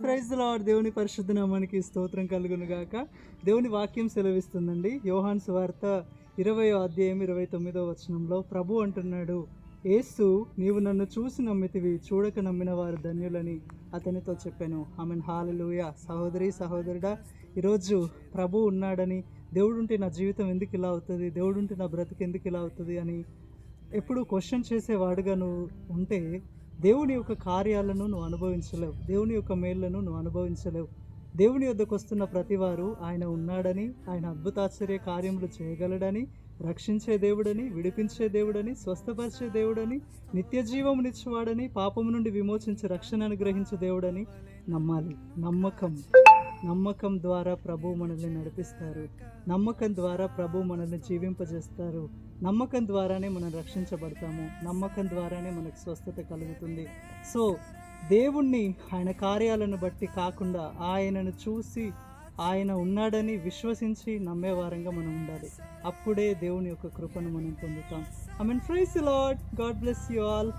Praise lord దేవుని పరిశుద్ధ నామానికి స్తోత్రం కలుగును గాక దేవుని వాక్యం సెలవిస్తుందండి. యోహాన్ సువార్త ఇరవై అధ్యాయం ఇరవై తొమ్మిదో వచనంలో ప్రభు అంటున్నాడు ఏసు నీవు నన్ను చూసి నమ్మితివి చూడక నమ్మిన వారు ధన్యులని అతనితో చెప్పాను. ఆమెన్. హాలలుయ. సహోదరి సహోదరుడా ఈరోజు ప్రభు ఉన్నాడని దేవుడుంటే నా జీవితం ఎందుకు ఇలా అవుతుంది దేవుడుంటే నా బ్రతికి ఎందుకు ఇలా అవుతుంది అని ఎప్పుడు క్వశ్చన్ చేసేవాడుగా నువ్వు ఉంటే దేవుని యొక్క కార్యాలను నువ్వు అనుభవించలేవు. దేవుని యొక్క మేళ్ళను నువ్వు అనుభవించలేవు. దేవుని యొద్దకు వస్తున్న ప్రతివారు ఆయన ఉన్నాడని ఆయన అద్భుతాశ్చర్య కార్యములు చేయగలడని రక్షించే దేవుడని విడిపించే దేవుడని స్వస్థపరిచే దేవుడని నిత్య జీవమునిచ్చేవాడని పాపము నుండి విమోచించి రక్షణ అనుగ్రహించే దేవుడని నమ్మాలి. నమ్మకం. నమ్మకం ద్వారా ప్రభు మనల్ని నడిపిస్తారు. నమ్మకం ద్వారా ప్రభు మనల్ని జీవింపజేస్తారు. నమ్మకం ద్వారానే మనం రక్షించబడతాము. నమ్మకం ద్వారానే మనకు స్వస్థత కలుగుతుంది. సో దేవుణ్ణి ఆయన కార్యాలను బట్టి కాకుండా ఆయనను చూసి ఆయన ఉన్నాడని విశ్వసించి నమ్మేవారంగా మనం ఉండాలి. అప్పుడే దేవుని యొక్క కృపను మనం పొందుతాం. I mean praise Lord God bless you all